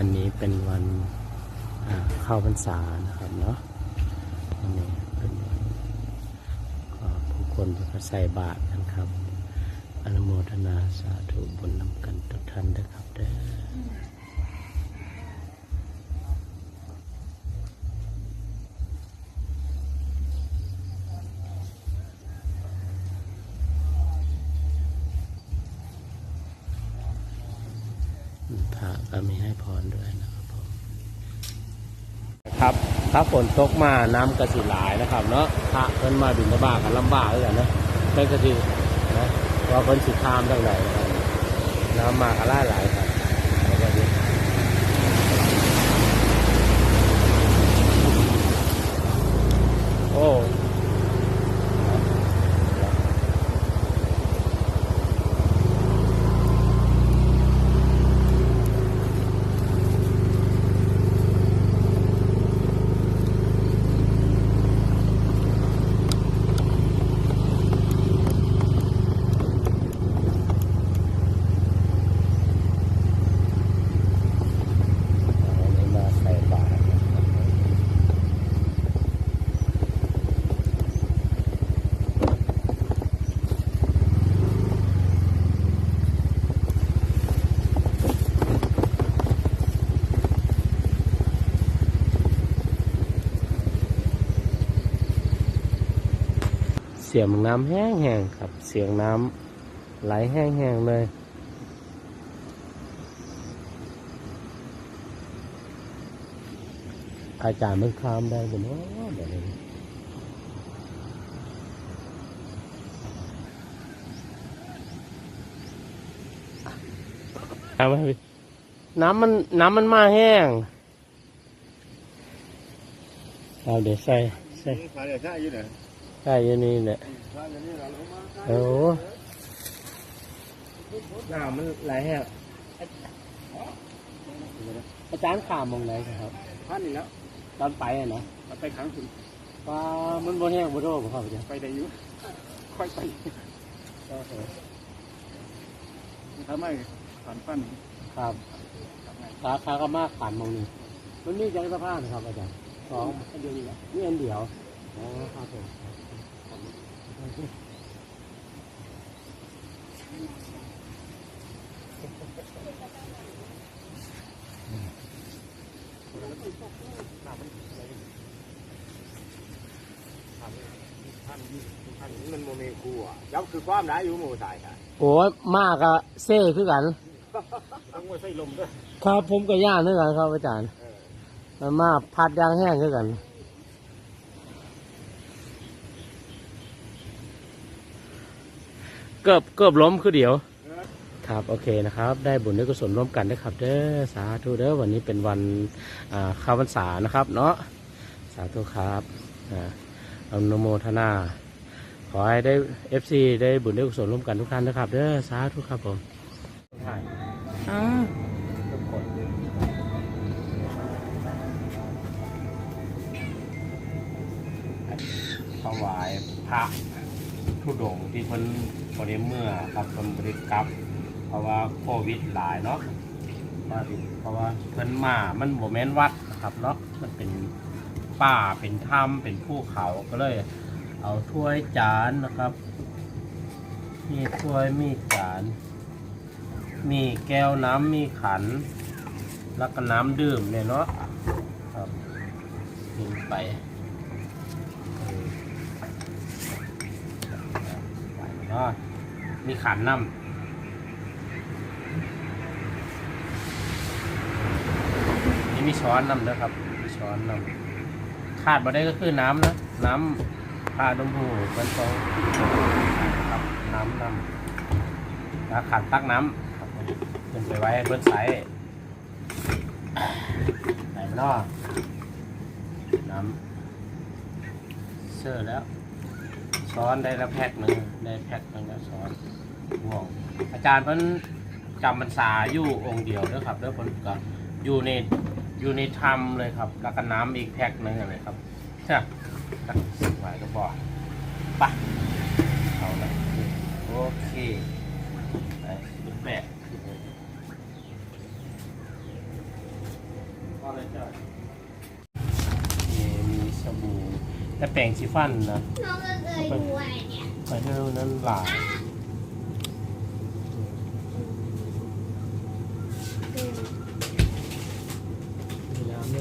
วันนี้เป็นวันเข้าพรรษานะครับเนาะวันนี้เป็นวันก็ผู้คนจะใส่บาตรกันครับ อนุโมทนาสาธุบุญนำกันทุกท่านนะครับเด้อพระ ก็มีให้พรด้วยนะครับผมครับถ้าฝนตกมาน้ำกระสีหลายนะครับ เนาะพระเพิ่นมาบินทบากันลำบากเลยนะเป็นกระสีนะว่าเพิ่นสิข้ามทางไหนน้ำมากระล่าหลายครับแล้วก็ดีโอ้ อันนี้มาใส่บาตรนะครับเสียงน้ำแห้งๆครับ เสียงน้ำไหลแห้งๆเลยอาจารย์มันข้ามได้ผมว่าแบบนี้เอาไหมพี่น้ำมันน้ำมันมาแห้งเอาเดี๋ยวใส่ใส่เดี๋ยวใช่อยู่ไหน ใส่อยู่นี่แหละขาเดี๋ยวนี้เราลงมาโอ้น้ำมันไหลแห้งอาจารย์ขามมองไหนครับพันนี่แล้วตอนไปอะนะเราไปขังคุณปลามันบ่แห้งบ่โดบ่ครับอาจารย์ไปได้อยู่ค่อยไปโอเคทำไมขันฟันครับสาขาก็มากขันมองนี่มันมีจังสะพานครับอาจารย์สองอันเดียวนี่แหละนี่อันเดียวอ๋อครับผ มันโมเมคูอะยับคือความร้ายอยู่หมู่สายค่ะโอ้ยมากอะเซ่คือกัน ต้องมาใส่ลมด้วยครับผมก็ย่านคือนกันครับอาจารย์ เออ มันมาพัดยางแห้งคือกัน เกือบเกือบล้มคือเดียว ครับโอเคนะครับ ได้บุญได้กุศลร่วมกันนะครับเด้อสาธุเด้อวันนี้เป็นวันอ่าเข้าพรรษานะครับ เนาะสาธุครับอ่าอนุโมทนา ขอให้ได้เอฟซีได้บุญได้กุศลร่วมกันทุกท่านนะครับเด้อสาธุครับผมอ๋อถวายพระ ทุดงที่เพิ่นบริเมื่อครับเพิ่นบริกลับ เพราะว่าโควิดหลายเนาะมาถึงเพราะว่าเพิ่นมา มันโมเมนวัดนะครับเนาะมันเป็นป่าเป็นถ้ำเป็นภูเขาก็เลย เอาถ้วยจานนะครับ มีถ้วยมีจาน มีแก้วน้ำมีขัน แล้วก็น้ำดื่มเนี่ยเนาะครับกินไป เนาะมีขันน้ำนี่มีช้อนน้ำด้วครับ มีช้อนน้ำขาดมาได้ก็คือน้ำนะ น้ำปลาดมพูเป็นตองครับน้ำน้ำแล้วขันตักน้ำครับขึ้นไปไว้เบนใสใส่นอกน้ำเชื่อแล้ว อนได้ละแพ็กหนึ่งได้แพ็กหนึ่งแล้วสอนห่วงอาจารย์เพิ่นจำพรรษาอยู่องค์เดียวนะครับแล้วเนก็อยู่ในอยู่ในธรรมเลยครับแล้ก็น้ำอีกแพ็กหนึ่งอะไรครับใช่ไหวก็บอกปะเอาละโอเคไปแปะก็เลยจ้ะมีสบู่แต่แปรงสีฟันนะ ไม่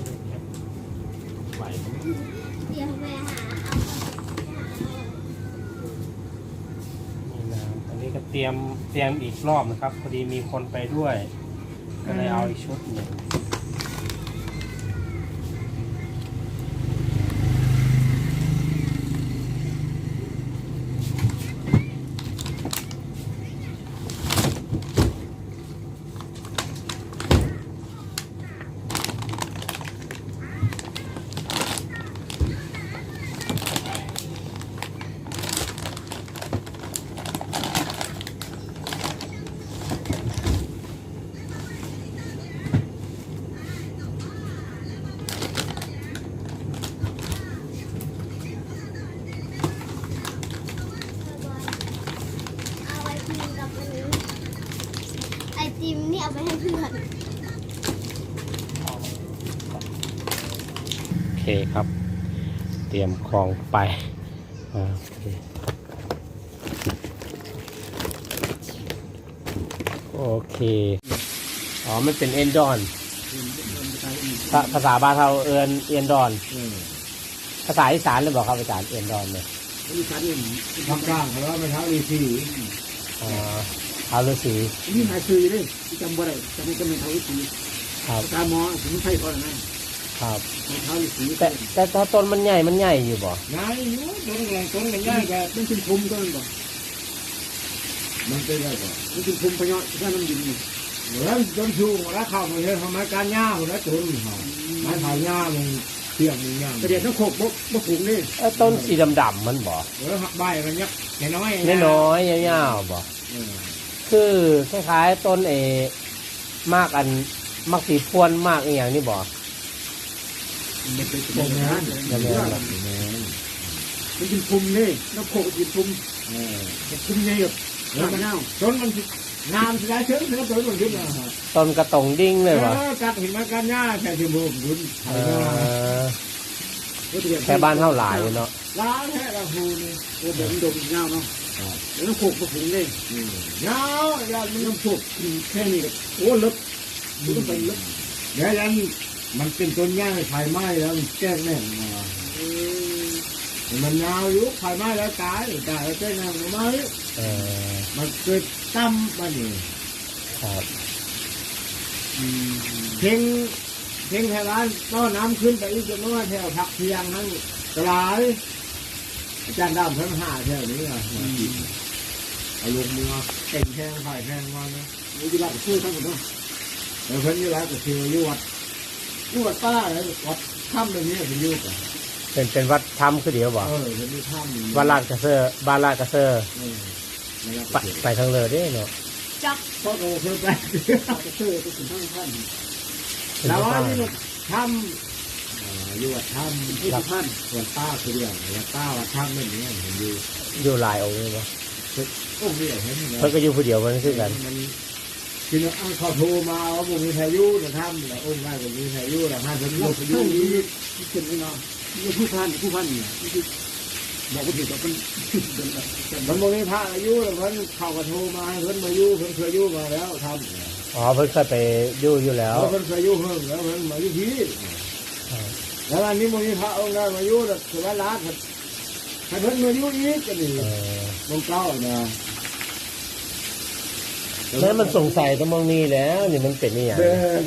ได้แข็งไหวไหมเดี๋ยวไปหาเอามีน้ำอันนี้ก็เตรียมเตรียมอีกรอบนะครับ พอดีมีคนไปด้วย ก็เลยเอาอีกชุดหนึ่ง เอาไอติมกับอันนี้ไอติมนี่เอาไปให้เพื่อน โอเคครับ เตรียมของไปอ่าโอเคโอเคอ๋อมันเป็นเอนดอนภาภาษาบ้านเราเอินเอ็นดอน ภาษาอีสานเลยบอกครับอาจารย์เอ็นดอนเนี่ยมีชั้นหนึ่งทางกลางเขาว่าไม่เท้าอีซีอ่าเอาฤาษีนี่หายซื้อเลยจำบ่ได้จำไม่จำไม่เท้าอีซีครับตาหมอสมุนไพรก่อนนะ ครับไม่เท้าอีซีแต่แต่ถ้าต้นมันใหญ่มันใหญ่อยู่บ่นายอยู่ต้นแรงต้นมันง่ายแกมันเป็นภูมิก็มันบอกมันเป็นอะไรก่อนมันเป็นภูมิพยอที่นั่นมันดินนี่แล้วต้นชูแล้วเข้ามาเลยทำไมการหญ้าคนละต้นเขาไม้ถ่ายหญ้ามันเทียมมันหญ้าแต่เดี๋ยวต้องโขกบกบผูกนี่เอ้ยต้นสีดำๆมันบ่เออหักใบมันยักน้อยน้อยๆยาวๆบ่คือคล้ายๆต้นเอมากอันมักสีพวนมากอีอย่างนี่บ่ มันเป็นภูมินะยังไงล่ะมันเป็นภูมินี่แล้วโขกเป็นภูมิเป็นภูมิใหญ่แบบแล้วมันเน่าต้นมันงามสลายเชิงแล้วต้นมันขึ้นมาต้นกระตงดิ้งเลยบ่กัดหินมากันหญ้าแค่ชั่วโมงบุญเออแค่บ้านเท่าหลายอยู่เนาะล้างแค่ละหูนี่โอ้เดี๋ยวมันโดนเงาเนาะแล้วโขกมาถึงเลยเงาอย่ามันต้องโขกแค่นี้โอ้ลึกมันต้องไปลึกเดี๋ยวยัน มันเป็นต้นหญ้าไฟไหม้แล้วมันแจ้งแน่มามันเงาอยู่ไฟไหม้แล้วตายตายแล้วแจ้งแน่มาไหมเออมันเกิดตั้มมานี่ครับเพ่งเพ่งแถวร้านต้อน้ำขึ้นไปอีกจนว่าแถวพักเที่ยงนั่งตลาดอาจารย์ดำเพิ่งหาแถวนี้อะเอาลงมือเก่งแทงฝ่ายแทงมานะนี่จะรับช่วยทั้งหมดเนาะแล้วเพิ่นยี่รับก็คืออยู่วัด อยู่วัดป้าเลยวัดถ้ำตรงนี้เป็นอยู่กันเป็นเป็นวัดถ้ำคือเดียวบ่เออเป็นอยู่ถ้ำวัดลาดกระเซอร์บ้านลาดกระเซอร์เออนะครับไปไปทางเลยเด้เนาะจับเพราะเราเคยไปช่วยไปถึงทั้งท่านแล้วว่านี่มันทำเอ่ออยู่วัดถ้ำที่ท่านวัดป้าคือเรื่องวัดป้าวัดถ้ำนั่นเนี่ยเห็นอยู่อยู่หลายองค์เลยบ่โอ้เดียวเห็นไหมเพิ่นก็อยู่ผู้เดียวมันคือกัน มัน คือเอาเขาโทรมาว่าบุมีพายุนะท่านแล้วองค์ได้บุมีพายุนะท่านเป็นลูกพายุนี้เป็นนี่เนาะนี่ผู้พันผู้พันเนี่ยบอกว่าถือว่าเป็นมันบุมีพระอายุแล้วเพิ่นเขาก็โทรมาให้เพิ่นมายู่เพิ่นเคยอยู่มาแล้วทำอ๋อเพิ่นเคยไปอยู่อยู่แล้วเพิ่นเคยยู่เพิ่มแล้วเพิ่นมาอยู่ที่แล้วอันนี้มันมีพระองค์ได้มาอยู่แล้วสุรราชให้เพิ่นมาอยู่อีกกันนี่เออมงเก้านะ แล้วมันสงสัยตรงมองนี้แล้วนี่มันเป็นนี่อย่าง เด้อ